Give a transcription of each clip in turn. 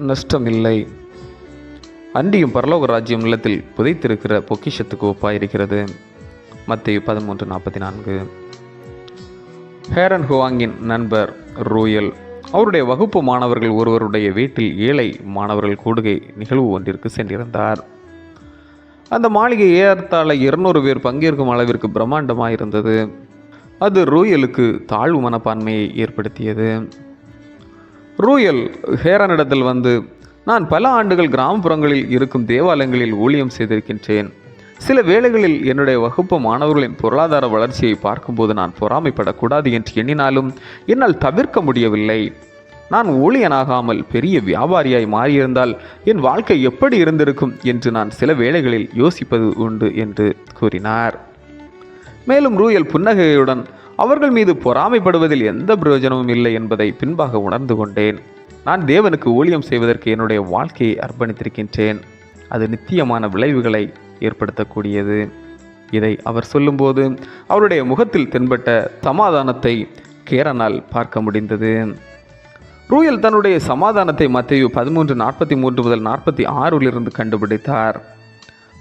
நஷ்டமில்லை. அன்றியும் பரலோக ராஜ்யம் இல்லத்தில் புதைத்திருக்கிற பொக்கிஷத்துக்கு ஒப்பாயிருக்கிறது. மத்திய பதிமூன்று நாற்பத்தி நான்கு ஹேரன் ஹுவாங்கின் நண்பர் ரூயல் அவருடைய வகுப்பு மாணவர்கள் ஒருவருடைய வீட்டில் ஏழை மாணவர்கள் கூடுகை நிகழ்வு ஒன்றிற்கு சென்றிருந்தார். அந்த மாளிகை ஏறத்தாழ இருநூறு பேர் பங்கேற்கும் அளவிற்கு பிரம்மாண்டமாக இருந்தது அது ரூயலுக்கு தாழ்வு மனப்பான்மையை ஏற்படுத்தியது. ரூயல் ஹேரனிடத்தில் வந்து நான் பல ஆண்டுகள் கிராமப்புறங்களில் இருக்கும் தேவாலயங்களில் ஊழியம் செய்திருக்கின்றேன். சில வேளைகளில் என்னுடைய வகுப்பு மாணவர்களின் பொருளாதார வளர்ச்சியை பார்க்கும்போது நான் பொறாமைப்படக்கூடாது என்று எண்ணினாலும் என்னால் தவிர்க்க முடியவில்லை. நான் ஊழியனாகாமல் பெரிய வியாபாரியாய் மாறியிருந்தால் என் வாழ்க்கை எப்படி இருந்திருக்கும் என்று நான் சில வேளைகளில் யோசிப்பது உண்டு என்று கூறினார். மேலும் ரூயல் புன்னகையுடன் அவர்கள் மீது பொறாமைப்படுவதில் எந்த பிரயோஜனமும் இல்லை என்பதை பின்பாக உணர்ந்து கொண்டேன். நான் தேவனுக்கு ஊழியம் செய்வதற்கு என்னுடைய வாழ்க்கையை அர்ப்பணித்திருக்கின்றேன். அது நித்தியமான விளைவுகளை ஏற்படுத்தக்கூடியது. இதை அவர் சொல்லும்போது அவருடைய முகத்தில் தென்பட்ட சமாதானத்தை கேரனால் பார்க்க முடிந்தது. ரூயல் தன்னுடைய சமாதானத்தை மத்திய பதிமூன்று நாற்பத்தி மூன்று முதல் நாற்பத்தி ஆறிலிருந்து கண்டுபிடித்தார்.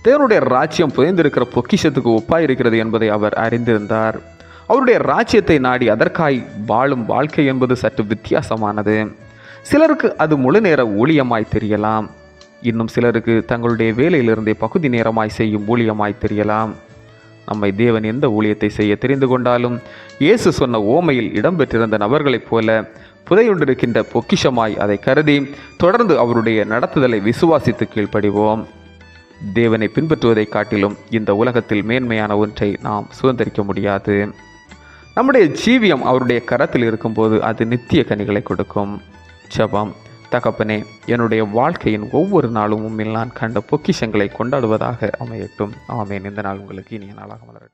தேவனுடைய ராஜ்யம் புதைந்திருக்கிற பொக்கிஷத்துக்கு ஒப்பாயிருக்கிறது என்பதை அவர் அறிந்திருந்தார். அவருடைய ராஜ்யத்தை நாடி அதற்காய் வாழும் வாழ்க்கை என்பது சற்று வித்தியாசமானது. சிலருக்கு அது முழு நேர ஊழியமாய் தெரியலாம். இன்னும் சிலருக்கு தங்களுடைய வேலையிலிருந்தே பகுதி நேரமாய் செய்யும் ஊழியமாய் தெரியலாம். நம்மை தேவன் எந்த ஊழியத்தை செய்ய தெரிந்து கொண்டாலும் இயேசு சொன்ன ஓமையில் இடம்பெற்றிருந்த நபர்களைப் போல புதையுண்டிருக்கின்ற பொக்கிஷமாய் அதை கருதி தொடர்ந்து அவருடைய நடத்துதலை விசுவாசித்து கீழ்ப்படிவோம். தேவனை பின்பற்றுவதைக் காட்டிலும் இந்த உலகத்தில் மேன்மையான ஒன்றை நாம் சுதந்திரிக்க முடியாது. நம்முடைய ஜீவியம் அவருடைய கரத்தில் இருக்கும்போது அது நித்திய கனிகளை கொடுக்கும். ஜபம். தகப்பனே என்னுடைய வாழ்க்கையின் ஒவ்வொரு நாளும் உம்மில் நான் கண்ட பொக்கிஷங்களை கொண்டாடுவதாக அமையட்டும். ஆமேன். இந்த நாள் உங்களுக்கு இனிய நாளாக மலரட்டும்.